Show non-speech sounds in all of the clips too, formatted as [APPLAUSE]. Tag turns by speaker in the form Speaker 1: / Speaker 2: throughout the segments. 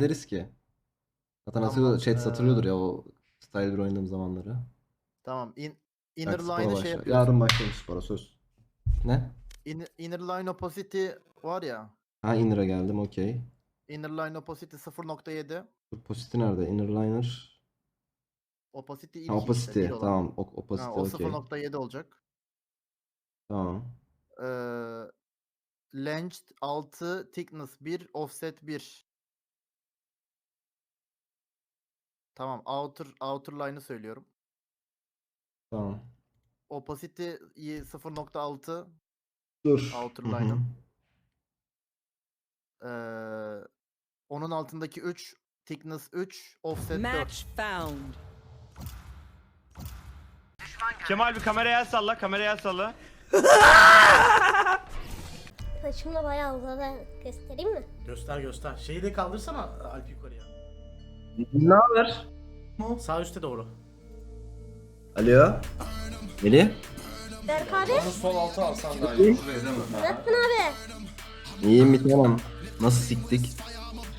Speaker 1: deriz ki. Zaten
Speaker 2: Tamam,
Speaker 1: hatırlıyor, chat
Speaker 2: eee,
Speaker 1: hatırlıyordur ya o Style 1 oynadığım zamanları.
Speaker 2: Tamam. In, inner
Speaker 1: spora
Speaker 2: line'ı
Speaker 1: başla.
Speaker 2: şey yapıyorsun.
Speaker 1: Yarın başlarım spora söz. Ne?
Speaker 2: In, inner line opacity var ya.
Speaker 1: Ha inner'a geldim okey.
Speaker 2: Inner line opacity 0.7.
Speaker 1: Dur Opacity nerede? Inner liner.
Speaker 2: Opacity ilk
Speaker 1: Ha, opacity
Speaker 2: işte, bir olan.
Speaker 1: tamam. O, opacity
Speaker 2: Ha, o
Speaker 1: okey.
Speaker 2: 0.7 olacak.
Speaker 1: Tamam.
Speaker 2: Ee, length 6, thickness 1, offset 1. Tamam, outer outer line'ı söylüyorum.
Speaker 1: Tamam.
Speaker 2: Opacity i- 0.6,
Speaker 1: Dur.
Speaker 2: Outer
Speaker 1: Hı hı.
Speaker 2: line'ın. ee, onun altındaki 3, thickness 3, offset 4.
Speaker 3: Match found.
Speaker 4: Kemal bir kameraya el salla, kameraya el salla.
Speaker 5: Saçım da bayağı uzadı. Göstereyim mi?
Speaker 6: Göster göster. Şeyi de kaldırsana Alp yukarıya.
Speaker 1: Ne haber?
Speaker 6: Sağ üstte doğru.
Speaker 1: Alo. Melih.
Speaker 5: Berk abi.
Speaker 7: Sol altı alsan daha iyi.
Speaker 5: Nasılsın abi?
Speaker 1: İyiyim bir tanem. Nasıl siktik?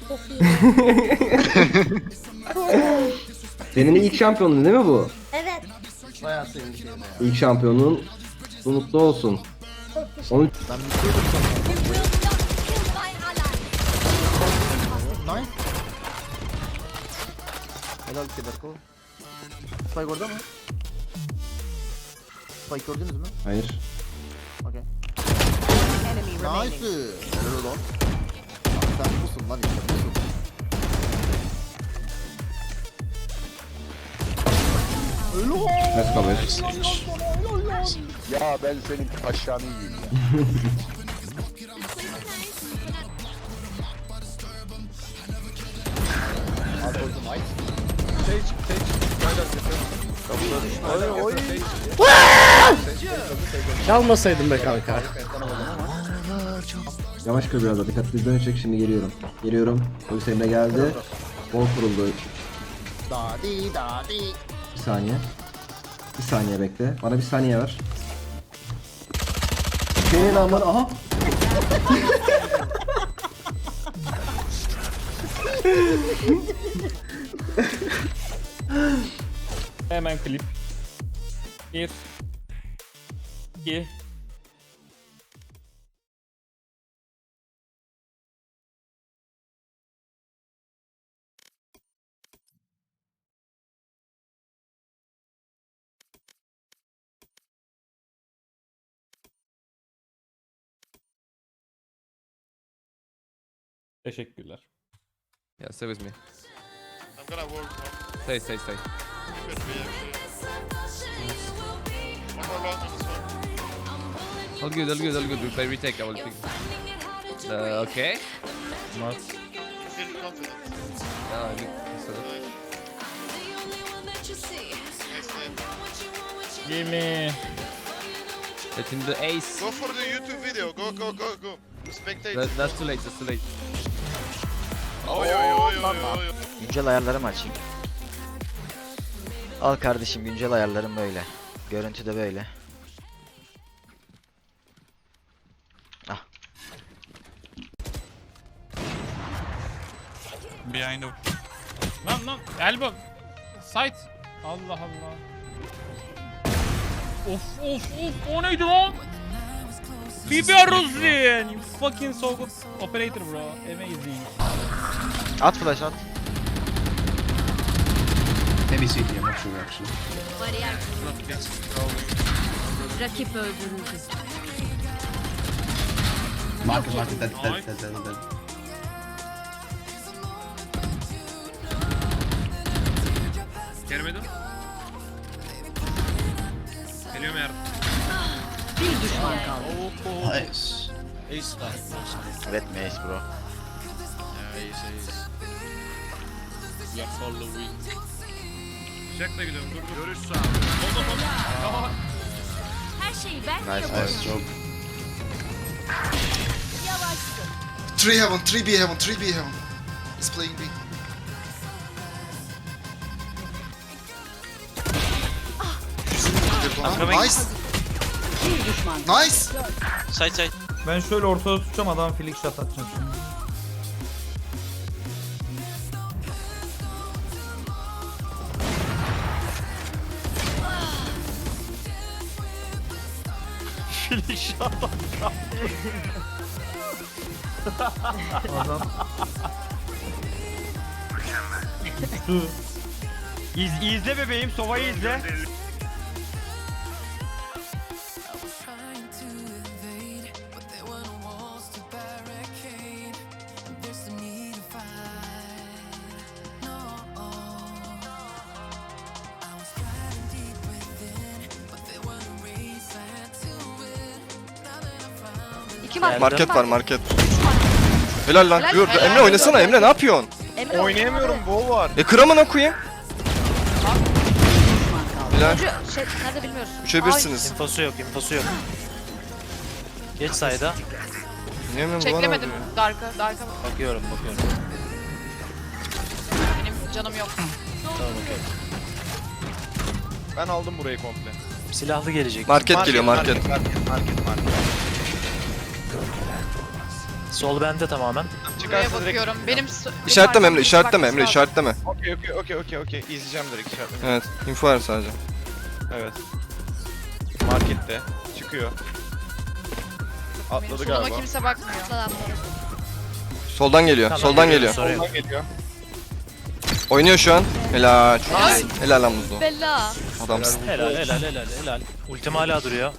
Speaker 5: Çok iyi.
Speaker 1: Senin ilk şampiyonun değil mi bu?
Speaker 5: evet.
Speaker 2: Bayağı sevinçliyim ya.
Speaker 1: İlk şampiyonun mutlu olsun. Onu
Speaker 2: Ben bitirdim Nice. Helal ki Berko. Spike orada mı? Spike gördünüz mü?
Speaker 1: Hayır.
Speaker 2: Okey.
Speaker 3: Enemy remaining.
Speaker 2: Nice. Helal lan. Sen busun lan işte busun.
Speaker 1: Let's go babe.
Speaker 7: Ya ben senin aşağını yiyeyim ya. [LAUGHS] Sage, Sage. Oy oy.
Speaker 6: Çalmasaydın be kanka.
Speaker 1: Yavaş kır biraz da dikkatli dönecek şimdi geliyorum. Geliyorum. Polis eline geldi. Bol kuruldu.
Speaker 2: Dadi dadi.
Speaker 1: Bir saniye. Bir saniye bekle. Bana bir saniye ver. Senin aman aha. [LAUGHS] [GASPS]
Speaker 8: Hemen klip. 1 2 Teşekkürler.
Speaker 9: Yeah, stay with me.
Speaker 7: I'm gonna work
Speaker 9: Stay, stay, stay.
Speaker 7: One more long on this one.
Speaker 9: All good, all good, all good. We play retake, I will pick. Uh, okay.
Speaker 7: Feel confident.
Speaker 9: Yeah, I think so.
Speaker 7: Nice name.
Speaker 8: give me
Speaker 9: Let him do ace.
Speaker 7: Go for the YouTube video. Go go go go. Spectate.
Speaker 9: That, that's too late, that's too late.
Speaker 7: Oy oy oy oy oy.
Speaker 10: Güncel ayarlarımı açayım. Al kardeşim güncel ayarlarım böyle. Görüntü de böyle. Ah.
Speaker 8: Behind of. Lan lan elbow. Sight. Allah Allah. Of of of o neydi lan? Biber Rosin. You fucking so good operator bro. Amazing.
Speaker 10: At flash at.
Speaker 3: Rakip öldürüldü.
Speaker 8: Gelmedin. Geliyorum yardım.
Speaker 3: Bir düşman kaldı.
Speaker 10: Evet Mace bro.
Speaker 8: Jack'la gidiyorum dur dur. Görüş
Speaker 3: Her şeyi ben
Speaker 10: Nice nice.
Speaker 7: Three heaven, three B heaven, three B heaven. He's playing B. Nice,
Speaker 3: bir düşman.
Speaker 7: nice.
Speaker 8: Ben şöyle ortada tutacağım adam flick shot atacak şimdi.
Speaker 4: İnşallah.
Speaker 11: Adam
Speaker 4: İz, izle bebeğim, Sova'yı izle.
Speaker 12: İki var.
Speaker 7: Market var market. Helal lan. Dur Emre oynasana Emre ne yapıyorsun?
Speaker 12: Emre
Speaker 4: Oynayamıyorum, bol var.
Speaker 7: E kıramına koyayım. Helal.
Speaker 12: Şey, nerede bilmiyoruz.
Speaker 7: Üçebilirsiniz.
Speaker 13: İnfosu yok, infosu yok. Geç sayda.
Speaker 7: Yiyemiyorum bu
Speaker 14: Çeklemedim. Darka, Darka.
Speaker 13: Bakıyorum, bakıyorum.
Speaker 14: Benim canım yok.
Speaker 13: Tamam okey.
Speaker 4: Ben aldım burayı komple.
Speaker 13: Silahlı gelecek.
Speaker 7: Market geliyor market.
Speaker 4: Market, market, market.
Speaker 13: Sol bende tamamen.
Speaker 14: Buraya bakıyorum. Benim s- benim
Speaker 7: İşaretleme Emre işaretleme Emre
Speaker 14: lazım.
Speaker 7: işaretleme.
Speaker 4: Okey, okey, okey, okey, okey. İzleyeceğim direkt işaretleme.
Speaker 7: Evet info ver sadece.
Speaker 4: Evet. Markette. Çıkıyor.
Speaker 14: Benim
Speaker 4: Atladı
Speaker 14: soluma
Speaker 4: galiba.
Speaker 14: kimse bakmıyor.
Speaker 7: Soldan geliyor
Speaker 13: Tamam,
Speaker 7: soldan
Speaker 13: geliyor,
Speaker 7: geliyor.
Speaker 13: sorun yok.
Speaker 4: Soldan geliyor.
Speaker 7: Oynuyor şu an. Helal. Helal lan Muzlu.
Speaker 12: Bella.
Speaker 7: Adamsın.
Speaker 13: Helal, helal, helal, helal. Ultim hala duruyor.